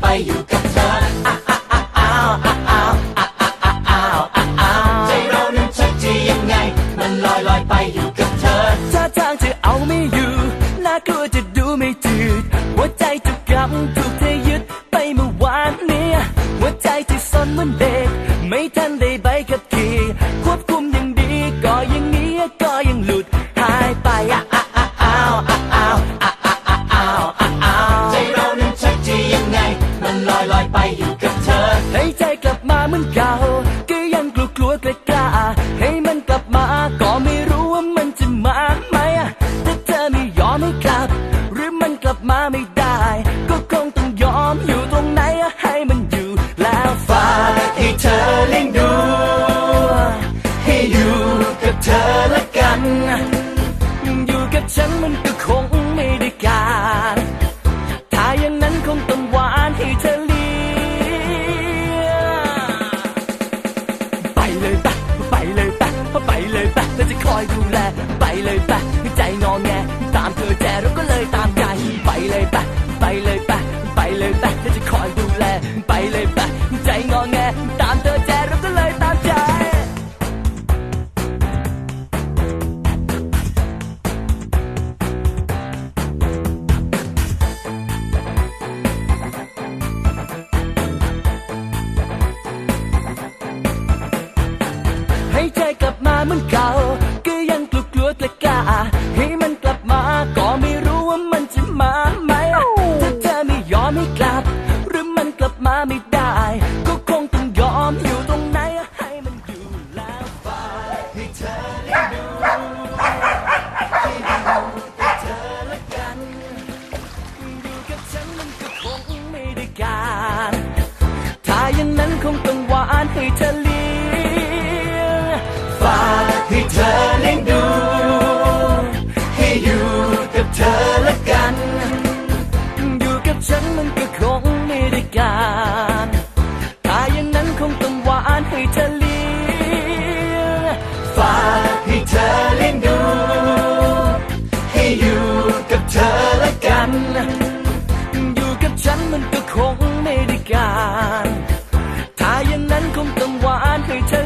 ไปอยู่กับเธออ้าวอ้าวอ้าวอ้าวอ้าวใจเรานั้นชักจะยังไง มันลอยลอยไปอยู่กับเธอท่าทางจะเอาไม่อยู่น่ากลัวจะดูไม่จืดหัวใจจะกำถูกเธอยึดไปเมื่อวานเนี้ยหัวใจที่ซนเหมือนเด็ก ไม่ทันได้ใบขับขี่ควบคุม มือนเก่า ก็ยังกลัวกลัวกล้ากล้าให้มันกลับมา ก็ไม่รู้ว่ามันจะมาไหมถ้าเธอไม่ยอมให้กลับ หรือมันกลับมาไม่ได้ ก็คงต้องยอมอยู่ตรงไหนให้มันอยู่ แล้วฟ้าให้เธอเลี้ยงดู ให้อยู่กับเธอละกัน อยู่กับฉันมันก็ เลยปะไปเลยปะไปเลยปะแล้วจะคอยดูแล ไปเลยปะใจงอแง ตามเธอแจเราก็เลยตามใจ ไปเลยปะไปเลยปะไปเลยปะแล้วจะคอยดูแล ไปเลยปะ มันเก่า งไม่ได้การถ้าอย่างนั้นคงต้องหวานให้เธอเลี้ยงฝากให้เธอเลี้ยงดู ให้อยู่กับเธอละกัน อยู่กับฉันมันก็คงไม่ได้การถ้าอย่างนั้นคงต้องหวานให้เธอ